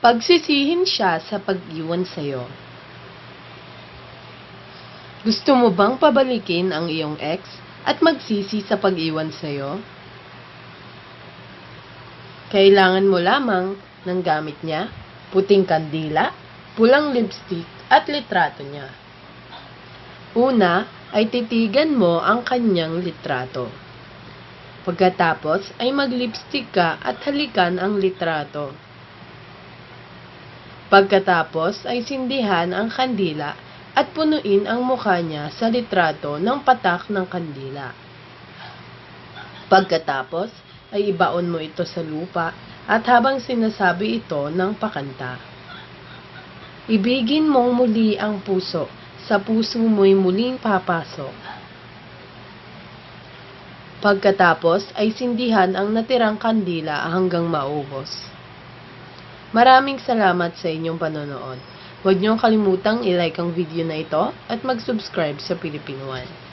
Pagsisihin siya sa pag-iwan sa'yo. Gusto mo bang pabalikin ang iyong ex at magsisi sa pag-iwan sa'yo? Kailangan mo lamang ng gamit niya, puting kandila, pulang lipstick at litrato niya. Una ay titigan mo ang kanyang litrato. Pagkatapos ay mag-lipstick ka at halikan ang litrato. Pagkatapos ay sindihan ang kandila at punuin ang mukha niya sa litrato ng patak ng kandila. Pagkatapos ay ibaon mo ito sa lupa at habang sinasabi ito ng pakanta. Ibigin mong muli ang puso, sa puso mo'y muling papasok. Pagkatapos ay sindihan ang natirang kandila hanggang maubos. Maraming salamat sa inyong panonood. Huwag niyong kalimutang i-like ang video na ito at mag-subscribe sa Philippine One.